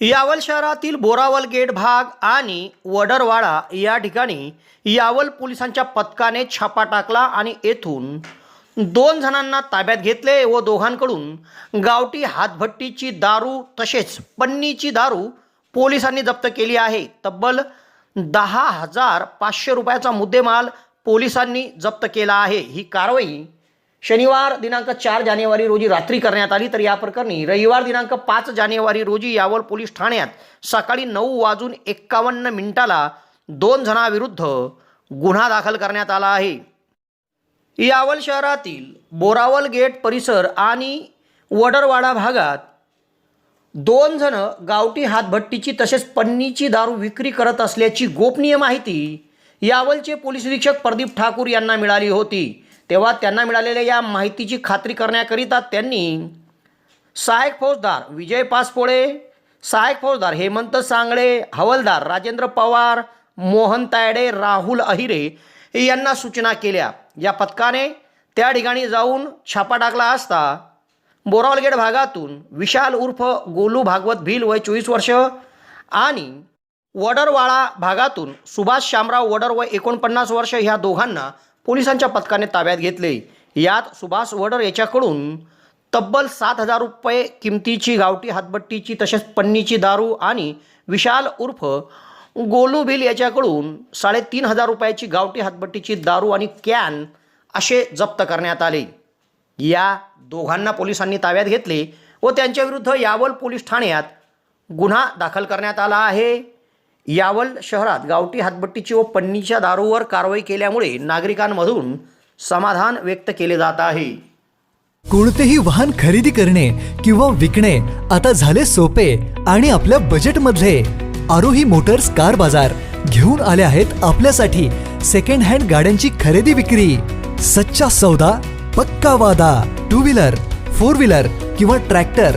यावल शहरातील बोरावल गेट भाग आणि वडरवाडा या ठिकाणी यावल पोलिसांच्या पथकाने छापा टाकला आणि येथून दोन जणांना ताब्यात घेतले व दोघांकडून गावठी हातभट्टीची दारू तसेच पन्नीची दारू पोलिसांनी जप्त केली आहे. तब्बल दहा हजार पाचशे रुपयाचा मुद्देमाल पोलिसांनी जप्त केला आहे. ही कारवाई शनिवार दिनांक चार जानेवारी रोजी रात्री करण्यात आली तर या प्रकरणी रविवार दिनांक पाच जानेवारी रोजी यावल पोलीस ठाण्यात सकाळी नऊ वाजून एक्कावन्न मिनिटाला दोन जणांविरुद्ध गुन्हा दाखल करण्यात आला आहे. यावल शहरातील बोरावल गेट परिसर आणि वडरवाडा भागात दोन जण गावठी हातभट्टीची तसेच पन्नीची दारू विक्री करत असल्याची गोपनीय माहिती यावलचे पोलीस निरीक्षक प्रदीप ठाकूर यांना मिळाली होती. तेव्हा त्यांना मिळालेल्या या माहितीची खात्री करण्याकरिता त्यांनी सहायक फौजदार विजय पासपोळे सहायक फौजदार हेमंत सांगळे हवलदार राजेंद्र पवार मोहन तायडे राहुल अहिरे यांना सूचना केल्या. या पथकाने त्या ठिकाणी जाऊन छापा टाकला असता बोरावलगेड भागातून विशाल उर्फ गोलू भागवत भिल वय चोवीस वर्ष आणि वडरवाळा भागातून सुभाष शामराव वडर वय एकोणपन्नास वर्ष ह्या दोघांना पोलिसांच्या पथकाने ताब्यात घेतले. यात सुभाष वडर याच्याकडून तब्बल सात हजार रुपये किमतीची गावठी हातबट्टीची तसेच पन्नीची दारू आणि विशाल उर्फ गोलू याच्याकडून साडेतीन हजार रुपयाची गावठी हातबट्टीची दारू आणि कॅन असे जप्त करण्यात आले. या दोघांना पोलिसांनी ताब्यात घेतले व त्यांच्याविरुद्ध यावल पोलीस ठाण्यात गुन्हा दाखल करण्यात आला आहे. यावल शहरात गावठी हातबट्टीची व पन्नीच्या दारूवर कारवाई केल्यामुळे नागरिकांमधून समाधान व्यक्त केले जात आहे. कोणतेही वाहन खरेदी करणे किंवा विकणे आता झाले सोपे आणि आपल्या बजेटमधले आरोही मोटर्स कार बाजार घेऊन आले आहेत आपल्यासाठी सेकंड हँड गाड्यांची खरेदी विक्री. सच्चा सौदा पक्का वादा टू व्हीलर फोर व्हीलर किंवा ट्रॅक्टर